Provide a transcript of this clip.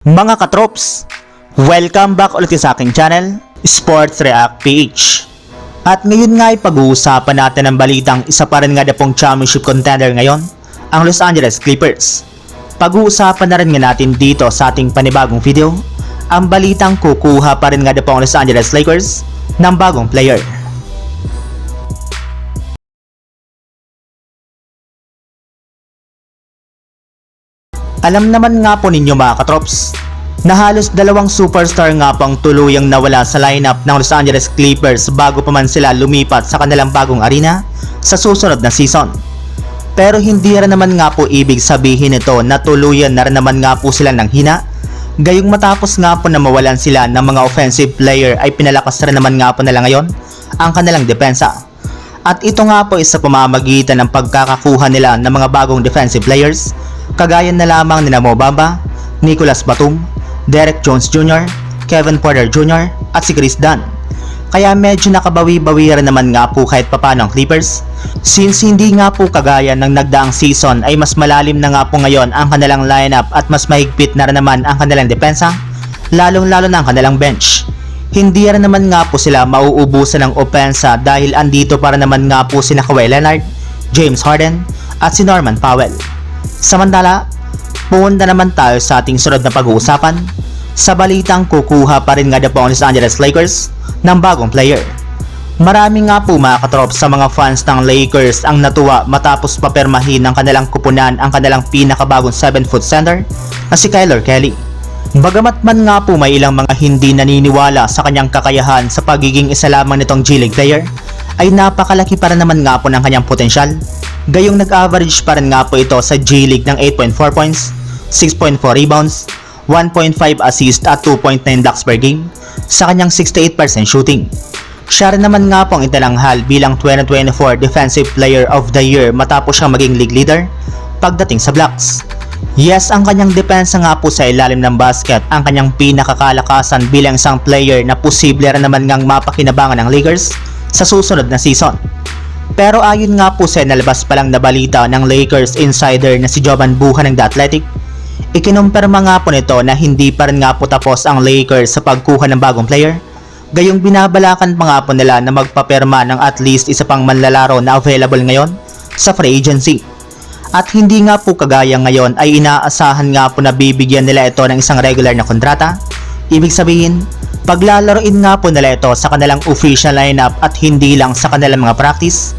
Mga katrops, welcome back ulit sa aking channel, Sports React PH. At ngayon nga ay pag-uusapan natin ang balitang isa pa rin nga na championship contender ngayon, ang Los Angeles Clippers. Pag-uusapan na rin nga natin dito sa ating panibagong video, ang balitang kukuha pa rin nga na Los Angeles Lakers ng bagong player. Alam naman nga po ninyo mga katrops, na halos dalawang superstar nga pang tuluyang nawala sa lineup ng Los Angeles Clippers bago pa man sila lumipat sa kanilang bagong arena sa susunod na season. Pero hindi rin naman nga po ibig sabihin ito na tuluyan na rin naman nga po sila ng hina. Gayong matapos nga po na mawalan sila ng mga offensive player ay pinalakas rin naman nga po nila ngayon ang kanilang depensa. At ito nga po isa pamamagitan ng pagkakakuha nila ng mga bagong defensive players kagaya na lamang ni Mo Bamba, Nicolas Batum, Derek Jones Jr., Kevin Porter Jr. at si Chris Dunn. Kaya medyo nakabawi-bawi rin naman nga po kahit papano ang Clippers since hindi nga po kagaya ng nagdaang season ay mas malalim na nga po ngayon ang kanilang lineup at mas mahigpit na rin naman ang kanilang depensa lalong lalo na ang kanilang bench. Hindi rin naman nga po sila mauubusan ng opensa dahil andito para naman nga po sina Kawhi Leonard, James Harden at si Norman Powell. Samantala, punta naman tayo sa ating sunod na pag-uusapan sa balitang kukuha pa rin nga ang Los Angeles Lakers ng bagong player. Marami nga po mga katrop sa mga fans ng Lakers ang natuwa matapos papermahin ng kanilang kupunan ang kanilang pinakabagong 7-foot center na si Kyler Kelly. Bagamat man nga po may ilang mga hindi naniniwala sa kanyang kakayahan sa pagiging isa lamang nitong G-League player, ay napakalaki pa rin naman nga po ng kanyang potensyal. Gayong nag-average pa rin nga po ito sa G-League ng 8.4 points, 6.4 rebounds, 1.5 assist at 2.9 blocks per game sa kanyang 68% shooting. Siya rin naman nga po ang italanghal bilang 2024 Defensive Player of the Year matapos siyang maging league leader pagdating sa blocks. Yes, ang kanyang depensa nga po sa ilalim ng basket ang kanyang pinakakalakasan bilang isang player na posible rin naman ngang mapakinabangan ng Lakers sa susunod na season. Pero ayon nga po sa nalabas pa lang na balita ng Lakers insider na si Jovan Buha ng The Athletic, ikinumpirma nga po nito na hindi pa rin nga po tapos ang Lakers sa pagkuha ng bagong player. Gayong binabalakan pa nga po nila na magpapirma ng at least isa pang manlalaro na available ngayon sa free agency. At hindi nga po kagaya ngayon ay inaasahan nga po na bibigyan nila ito ng isang regular na kontrata. Ibig sabihin, paglalaroin nga po nila ito sa kanilang official lineup at hindi lang sa kanilang mga practice